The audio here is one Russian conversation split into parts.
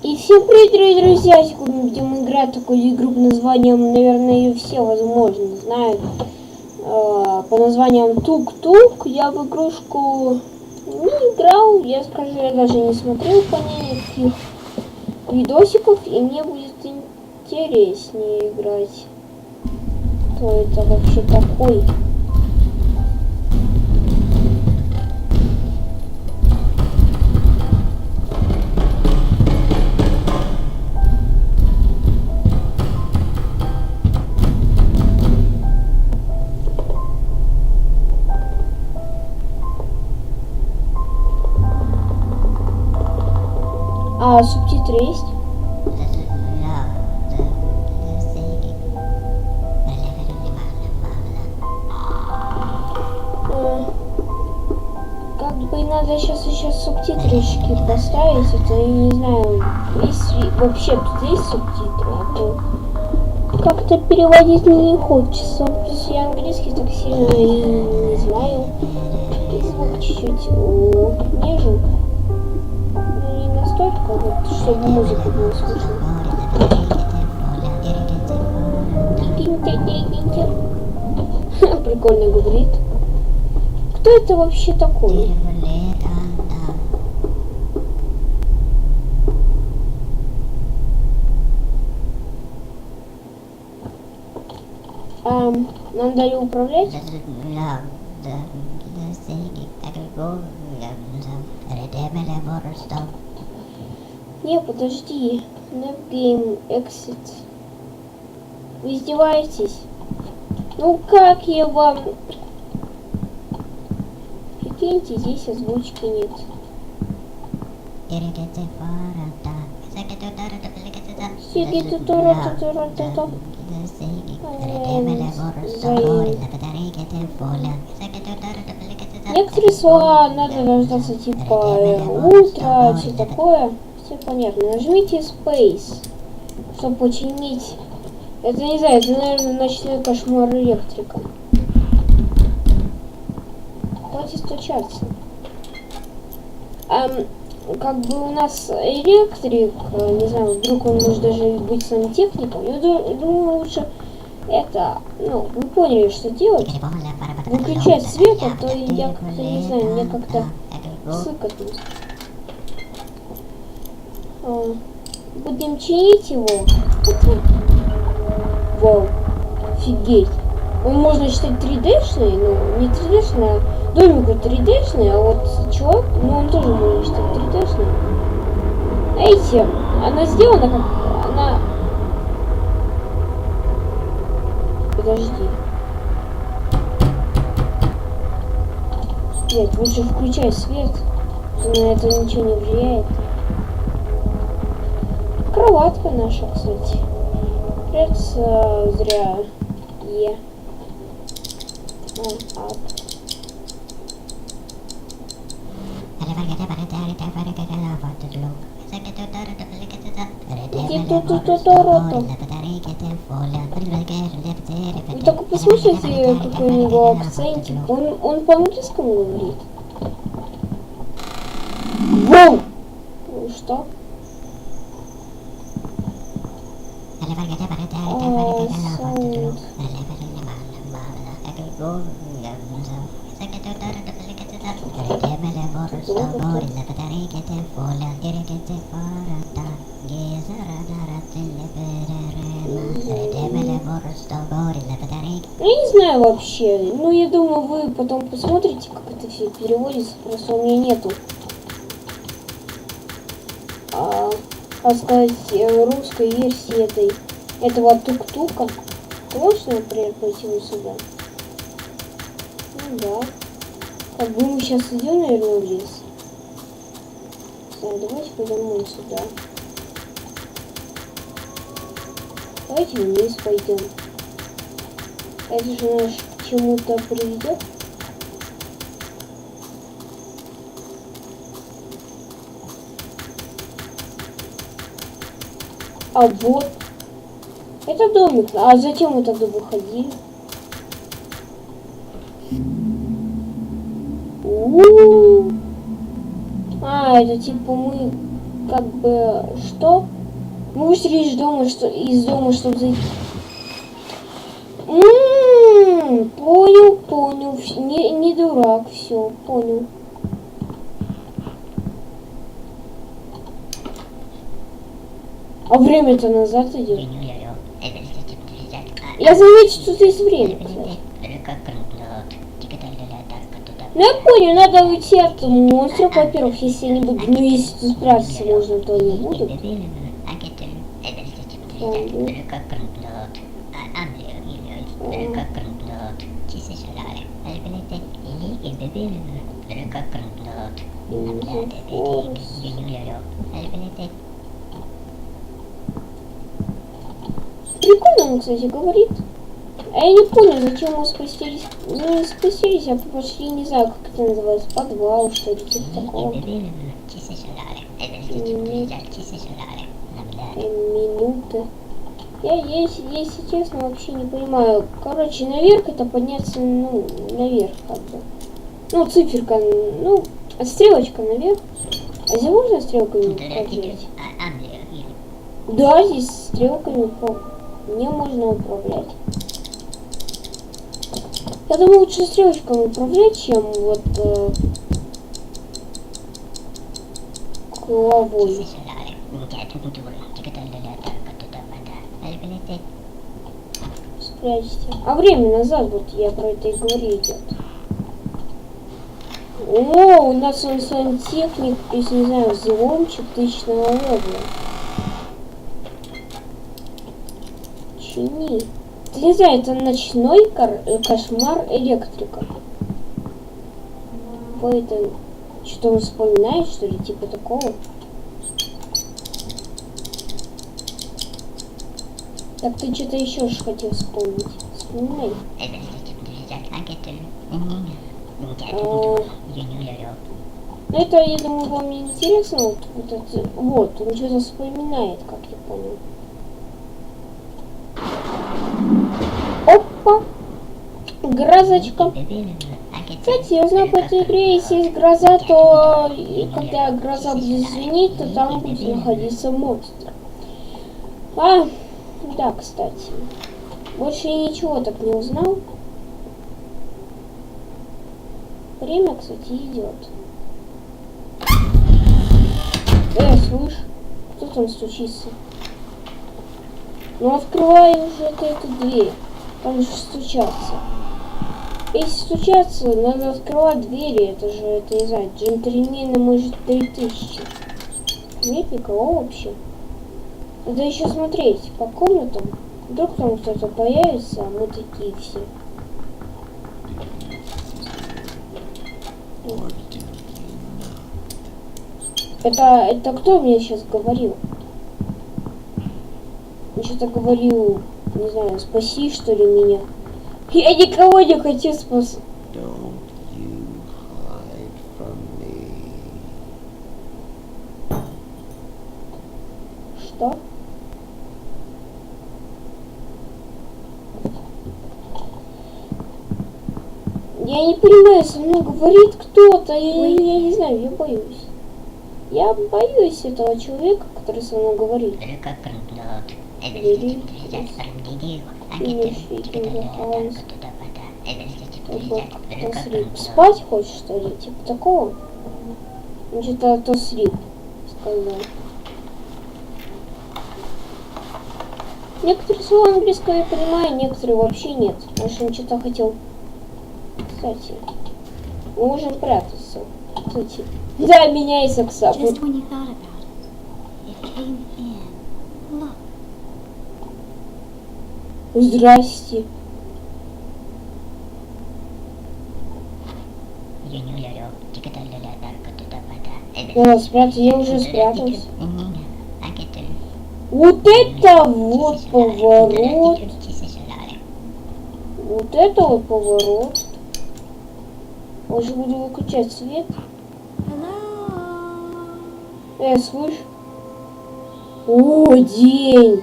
И всем привет, дорогие друзья! Сегодня будем играть такую игру под названием, наверное, ее все, возможно, знают. Э, по названием Тук-Тук. Я в игрушку не играл, я скажу, я даже не смотрел по ней видосиков, и мне будет интереснее играть. Кто это вообще такой? А субтитры есть? Э, Как бы надо сейчас еще субтитрышки поставить, это я не знаю, есть вообще тут есть субтитры, а то как-то переводить не хочется. Плюс я английский так сильно и не знаю. И звук чуть-чуть о, Ну настолько, вот, чтобы музыку было слышно. Прикольно говорит. Кто это вообще такой? Ам, нам дали управлять? Не, подожди. Game Exit. Вы издеваетесь? Ну как я вам... Прикиньте, здесь озвучки нет. Некоторые слова надо дождаться типа э, ультра, все такое. Понятно. Нажмите Space, чтобы починить. Это не знаю, это, наверное, ночной кошмар электрика. Давайте стучаться. Ам, как бы у нас электрик, э, не знаю, вдруг он может даже быть сантехником. Я ду- думаю, лучше это, ну, вы поняли, что делать. Выключать свет, а то я как-то, не знаю, мне как-то сыкотно. Будем чинить его. Вау, офигеть. Он можно считать 3D-шный, ну, не 3D-шный, а домик вот 3D-шный, а вот чувак, ну, он тоже можно считать 3D-шный. Знаете, она сделана как... Она... Подожди. Нет, лучше включай свет. На это ничего не влияет. Кроватка наша, кстати. Придется зря Е. А, ап. Вы только послушайте, какой у него акцентик. Он, он по-английскому говорит. Воу! Ну что? Я не знаю вообще. Ну, я думаю, вы потом посмотрите, как это все переводится. Просто у меня нету. А, так сказать, э, русской версии этой этого тук-тука. Можешь, например, пойти сюда? Ну да. Как бы мы сейчас идем, наверное, в лес. Так, давайте пойдем вон сюда. Давайте вниз пойдем. Это же наш к чему-то приведет. А вот. Это домик. А зачем мы тогда выходили? У-у-у. А, это типа мы как бы, что? Мы вышли из дома, что, из дома, чтобы зайти. М-м-м, понял, понял, не, не дурак, все, понял. А время-то назад идет. Я заметил, что есть время. Ну я понял, надо уйти от монстров, во-первых, если они будут. Ну если тут спрятаться можно, то не будут. Прикольно он, кстати, говорит. А я не понял, зачем мы спустились. Ну, не спустились, а пошли, не знаю, как это называется, подвал, что ли, типа такого. Э, Минуты. Я, если, если честно, вообще не понимаю. Короче, наверх это подняться, ну, наверх как бы. Ну, циферка, ну, стрелочка наверх. А здесь можно стрелками управлять? Да, здесь стрелками. Не можно управлять. Я думаю, лучше стрелочками управлять, чем вот э, головой. Спрячьте. А время назад, вот я про это и говорю, идет. О, у нас он сантехник, если не знаю, взломчик тысячного левела. Не знаю, это ночной э, кошмар электрика. Какой это... Что он вспоминает, что ли, типа такого? Так ты что-то еще ж хотел вспомнить. Вспоминай. Ну это, я думаю, вам не интересно. Вот, вот, вот, он что-то вспоминает, как я понял. Опа! Грозочка. Кстати, я знаю по этой игре, если есть гроза, то и когда гроза будет звенеть, то там будет находиться монстр. А, да, кстати. Больше я ничего так не узнал. Время, кстати, идет. Э, слышь, кто там стучится? Ну открывай уже ты эту дверь. Там же стучаться. Если стучаться, надо открывать двери. Это же, это не знаю, джентльмены, может, 3000. Нет никого вообще. Надо еще смотреть по комнатам. Вдруг там кто-то появится, а мы такие все. Это, это кто мне сейчас говорил? Что-то говорил, не знаю, спаси что ли меня. Я никого не хочу me. Что? Я не понимаю, со мной говорит кто-то, я, я- не знаю, я боюсь. Я боюсь этого человека, который со мной говорит. Как бы, то слип. Спать хочешь, что ли? Типа такого? Ну, что-то то слип, сказал. Некоторые слова английского я понимаю, некоторые вообще нет. Может, он что-то хотел... Кстати, мы можем прятаться. Кстати. Да, меняйся к сапу. Здрасте. О, спрятаться, я уже спрятался. Вот это вот поворот. Вот это вот поворот. Уже буду выключать свет. Э, слышь? О, день!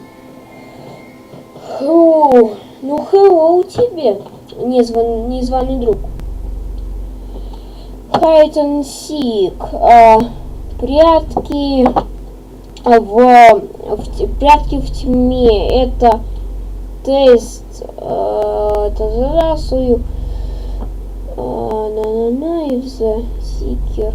Hello. Ну, hello тебе, незван, незваный друг. Хайтон Сик. А, прятки. а, в, в прятки в тьме. Это тест. Э, та-да-да, свою. э, На-на-на, и the Seeker.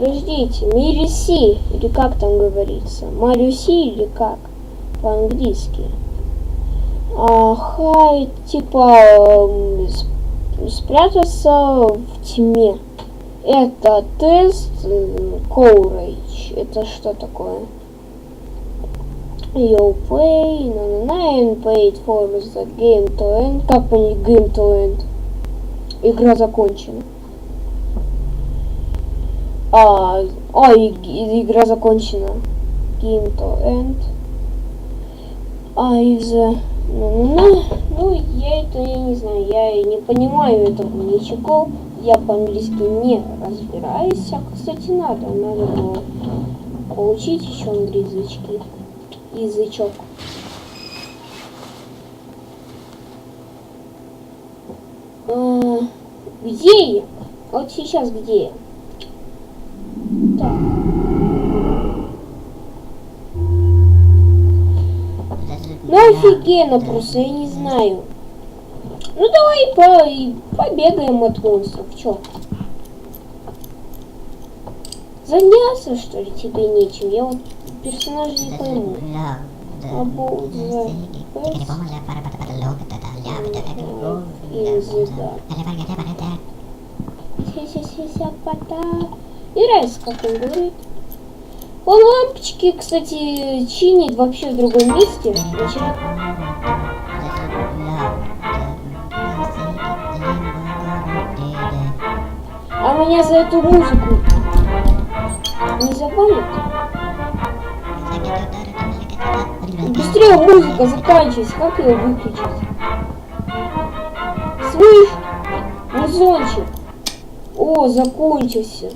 Подождите, Мириси, или как там говорится? Марюси или как? По-английски. А, хай, типа, спрятаться в тьме. Это тест Courage. Это что такое? You pay, на на на and paid for the game to end. Как понять game to end? Игра закончена. А, а и- и- игра закончена. Game to end. А из ну, ну, ну, ну, я это я не знаю, я не понимаю этого ничего. Я по-английски не разбираюсь. А, кстати, надо, надо было получить еще английский язычок. А, где я? Вот сейчас где я? Ну офигенно просто, я не знаю. Ну давай по, побегаем от монстров, чё? Заняться, что ли, тебе нечем? Я вот персонажа не пойму. Ся-ся-ся-ся-пота. И нравится, как он говорит. Он лампочки, кстати, чинит вообще в другом месте. Начинает А меня за эту музыку не забанят? Быстрее музыка заканчивается, как ее выключить? Слышь, музончик. О, закончился.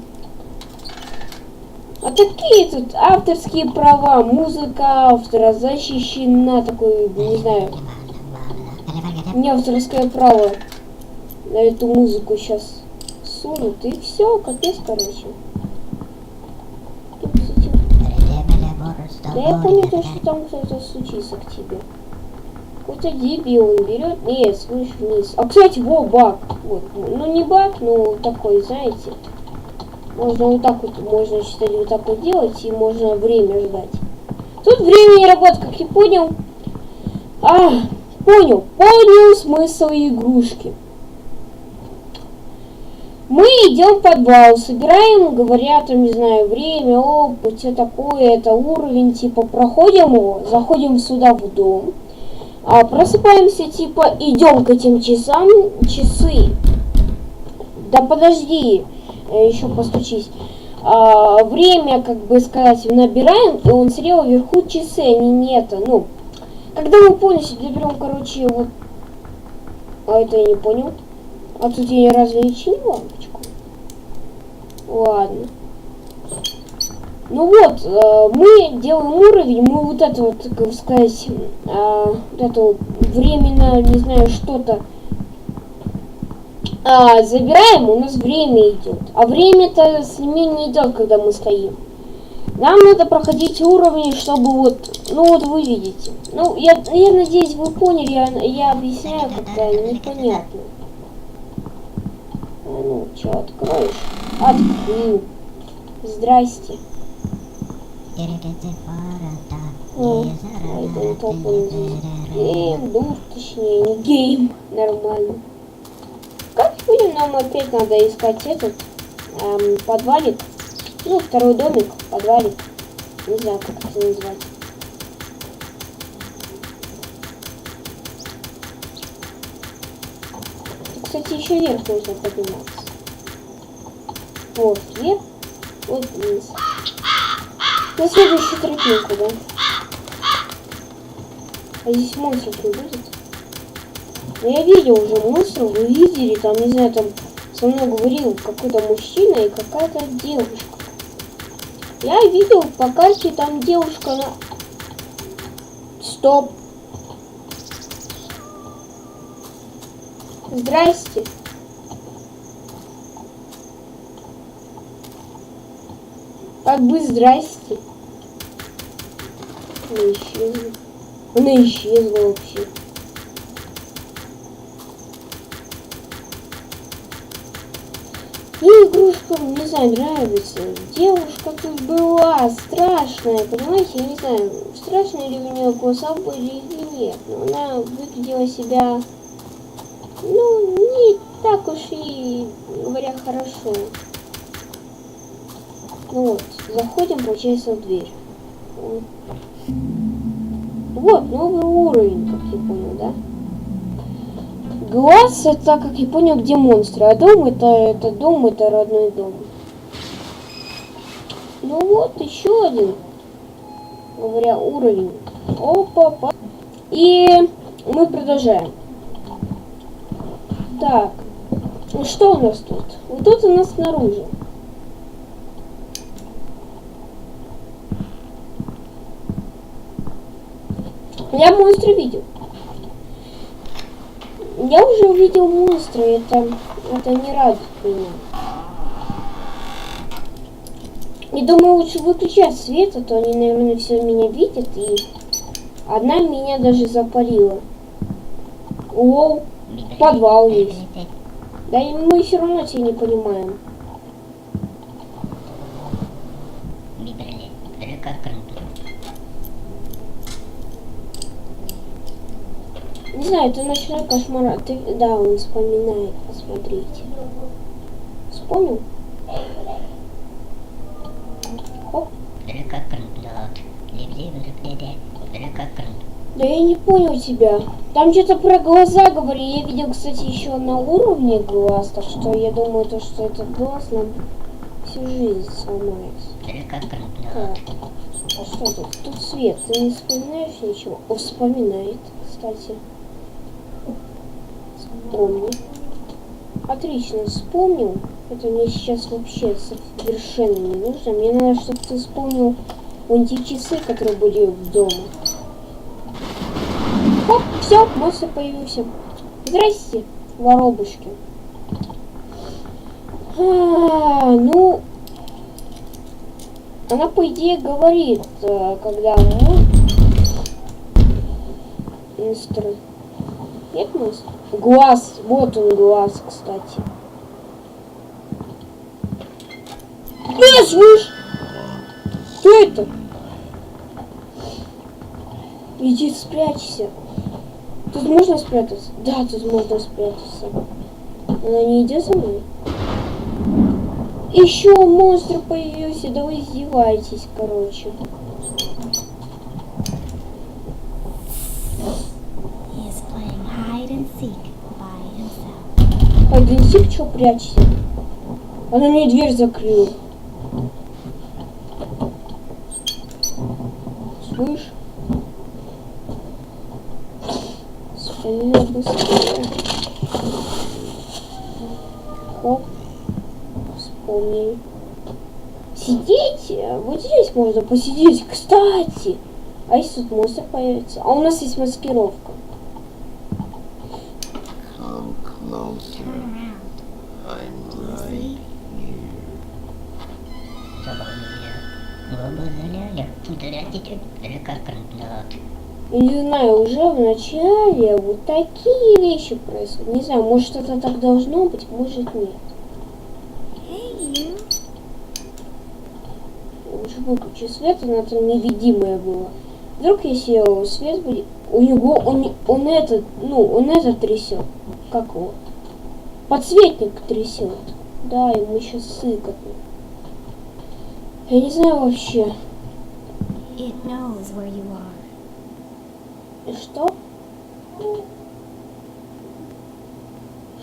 А такие тут авторские права, музыка автора защищена, такой, не знаю, не авторское право на эту музыку сейчас сунут, и все, капец, короче. Да я понял, то, что там кто-то случится к тебе. Какой-то дебил, он берет, нет, слышь, вниз. А, кстати, во, баг. Вот. Ну, не баг, но такой, знаете. Можно вот так вот, можно, считать, вот так вот делать, и можно время ждать. Тут время не работает, как я понял. А, понял, понял смысл игрушки. Мы идем в подвал, собираем, говорят, там, не знаю, время, опыт, все такое, это уровень, типа, проходим его, заходим сюда в дом, а просыпаемся, типа, идем к этим часам, часы. Да подожди, еще постучись. А, время, как бы сказать, набираем, и он слева вверху часы, они не это, ну. Когда мы полностью доберем, короче, вот. А это я не понял. А тут я разве не чинил лампочку? Ладно. Ну вот, э, мы делаем уровень, мы вот это вот, как сказать, э, вот это временно, не знаю, что-то а, забираем, у нас время идет. А время-то с ними не идет, когда мы стоим. Нам надо проходить уровни, чтобы вот, ну вот вы видите. Ну, я, я надеюсь, вы поняли, я, я объясняю как-то непонятно. А ну, что, откроешь? Открыл. Здрасте. А это не. Гейм, дур, точнее, не гейм. Нормально. Как будем, нам опять надо искать этот эм, подвалик. Ну, второй домик, подвалик. Не знаю, как это назвать. Кстати, еще вверх нужно подниматься. Вот вверх, вот вниз. На следующую тропинку, да? А здесь монстров не будет? Я видел уже монстров, вы видели, там, не знаю, там со мной говорил какой-то мужчина и какая-то девушка. Я видел по карте там девушка на... Стоп. Здрасте. Как бы здрасте. Она исчезла. Она исчезла вообще. Мне игрушка, не знаю, нравится. Девушка тут была страшная, понимаете? Я не знаю, страшные ли у нее глаза были или нет. Но она выглядела себя, ну, не так уж и, говоря, хорошо. Ну вот, заходим, получается, в дверь. Вот, новый уровень, как я понял, да? Глаз это, как я понял, где монстры, а дом это, это дом, это родной дом. Ну вот, еще один, говоря, уровень. Опа, па. И мы продолжаем. Так, ну что у нас тут? Вот тут у нас снаружи. Я монстра видел. Я уже увидел монстра, это, это не радует меня. И думаю, лучше выключать свет, а то они, наверное, все меня видят, и одна меня даже запалила. О, подвал есть. Да и мы все равно тебя не понимаем. Не знаю, это ночной кошмар. Ты, да, он вспоминает, посмотрите. Вспомнил? Да я не понял тебя. Там что-то про глаза говорили. Я видел, кстати, еще на уровне глаз, так что я думаю, то, что этот глаз нам всю жизнь сломает. Так. А что тут? Тут свет. Ты не вспоминаешь ничего? О, вспоминает, кстати. Вспомни. Отлично, вспомнил. Это мне сейчас вообще совершенно не нужно. Мне надо, чтобы ты вспомнил вон те часы, которые были дома. Оп, все, монстр появился. Здрасте, воробушки. А, ну, она по идее говорит, э, когда мы... Монстр. Нет монстр? Глаз, вот он глаз, кстати. Э, слышь! Кто это? Иди спрячься. Тут можно спрятаться? Да, тут можно спрятаться. Она не идет за мной? Еще монстр появился, да вы издеваетесь, короче. He is playing hide and seek by himself. Пойдем, что прячься? Она мне дверь закрыла. Слышь? Скорее, быстрее. Хоп. Вспомнили. Сидеть? э, Вот здесь можно посидеть, кстати. А если тут монстр появится? А у нас есть маскировка. Знаю, уже в начале вот такие вещи происходят. Не знаю, может это так должно быть, может нет. Лучше выключи свет, она там невидимая была. Вдруг если свет будет... У него, он, он этот, ну, он этот трясет. Как его? Подсветник трясет. Да, ему сейчас сыкотно. Я не знаю вообще. It knows where you are. И Что?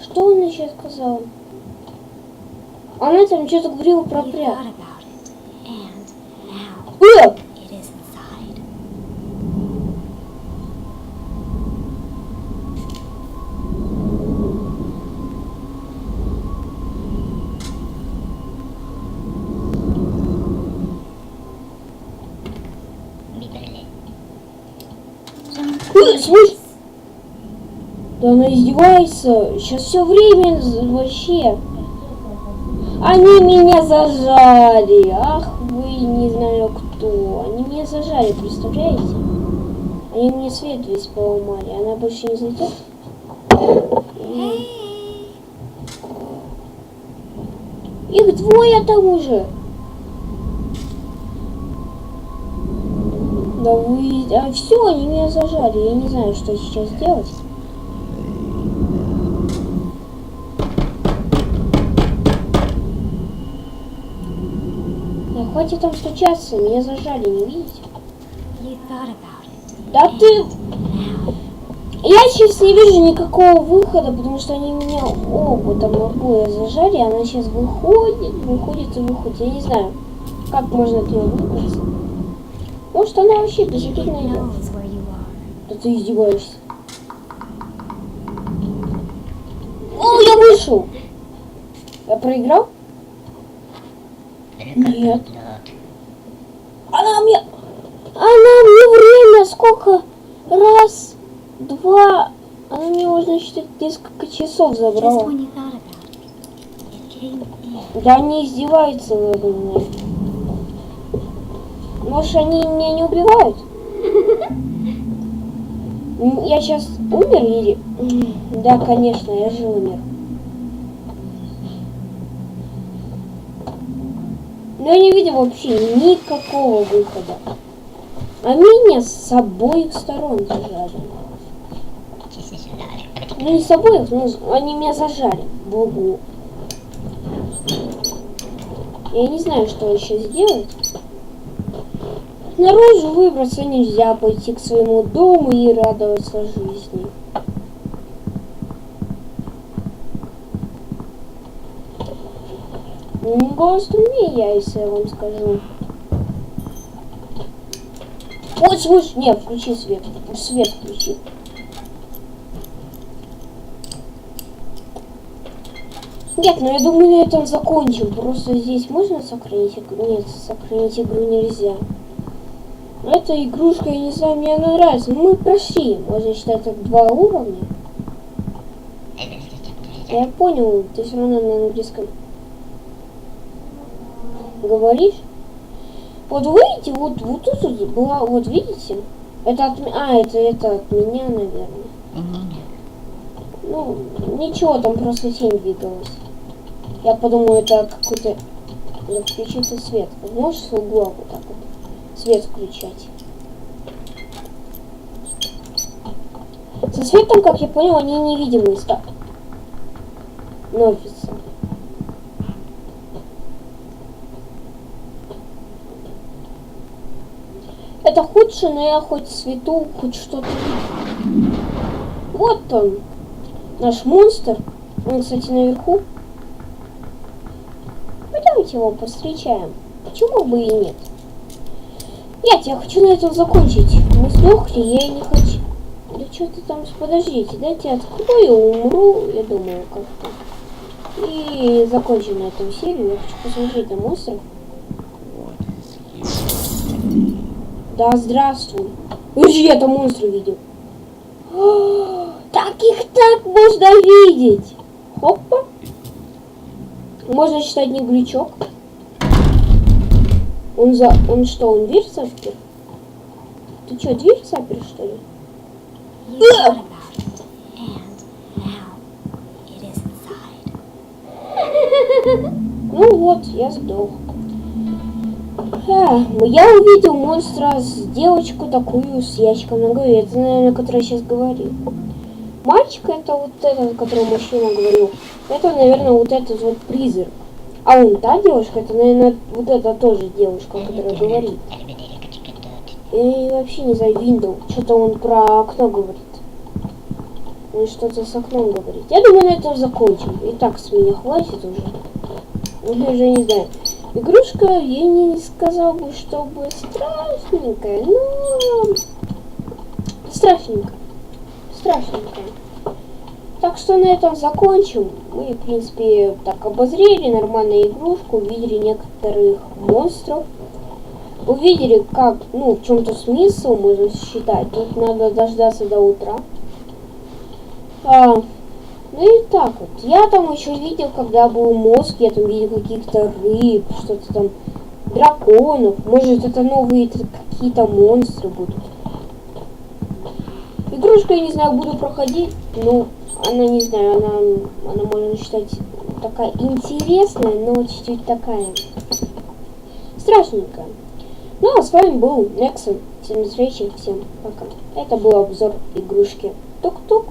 Что он еще сказал? Она там что-то говорила про now Э! Слышь! Да она издевается. Сейчас все время вообще. Они меня зажали. Ах вы не знаю кто. Они меня зажали, представляете? Они мне свет весь поломали. Она больше не зайдет? Их двое там уже. Да вы... А все, они меня зажали. Я не знаю, что сейчас делать. Да хватит там стучаться, меня зажали, не видите? Да ты... Я сейчас не вижу никакого выхода, потому что они меня оба там обои зажали, она сейчас выходит, выходит и выходит. Я не знаю, как можно от нее выбраться. Может она вообще he безобидная идет. Да ты издеваешься. О, я вышел! Я проиграл? Нет. Она мне... Она мне время сколько? Раз, два... Она мне уже, значит, несколько часов забрала. Да они издеваются надо мной. Может, они меня не убивают? Я сейчас умер или... Да, конечно, я же умер. Но я не видел вообще никакого выхода. А меня с обоих сторон зажали. Ну не с обоих, но они меня зажали углу. Я не знаю, что еще сделать. Наружу выбраться нельзя, пойти к своему дому и радоваться жизни. Голос труднее я, если я вам скажу. Вот, слушай, нет, включи свет. Свет включи. Нет, ну я думаю, на этом закончим. Просто здесь можно сохранить игру? Нет, сохранить игру нельзя. Эта игрушка, я не знаю, мне она нравится. Мы прошли, можно считать, как два уровня. Я понял, ты все равно на английском говоришь. Вот видите, вот, вот тут вот была, вот видите? Это от, м- а, это, это от меня, наверное. Ну, ничего, там просто тень двигалась. Я подумал, это какой-то... Да включится свет. Можешь с угла вот так вот свет включать? Со светом, как я понял, они невидимые стали. Нофисы. Это худшее, но я хоть свету, хоть что-то. Вот он, наш монстр. Он, кстати, наверху. Пойдемте его повстречаем. Почему бы и нет? Нет, я хочу на этом закончить. Мы сдохли, я не хочу. Да что ты там, подождите, дайте открою, умру, я думаю, как-то. И закончим на этом серию. Я хочу посмотреть на монстров. Да, здравствуй. Подожди, я там монстра видел. Так их так можно видеть. Хопа. Можно считать не глючок. Он за... Он что, он дверь запер? Ты что, дверь запер, что ли? Ну вот, я сдох. А, я увидел монстра с девочку такую с ящиком на голове. Это, наверное, который я сейчас говорил. Мальчик это вот этот, о котором мужчина говорил. Это, наверное, вот этот вот призрак. А он та девушка, это, наверное, вот это тоже девушка, которая говорит. И вообще не знаю, Windows. Что-то он про окно говорит. Он что-то с окном говорит. Я думаю, на этом закончим. И так с меня хватит уже. Я уже не знаю. Игрушка, я не сказал бы, чтобы страшненькая, но страшненькая. Страшненькая. Так что на этом закончим. Мы, в принципе, так обозрели нормальную игрушку, увидели некоторых монстров. Увидели, как, ну, в чем-то смысл, можно считать. Тут надо дождаться до утра. А, ну и так вот. Я там еще видел, когда был мозг, я там видел каких-то рыб, что-то там драконов. Может это новые какие-то монстры будут. Игрушку, я не знаю, буду проходить, но она, не знаю, она, она можно считать такая интересная, но чуть-чуть такая страшненькая. Ну, а с вами был Нексон. Всем встречи, всем пока. Это был обзор игрушки Тук-Тук.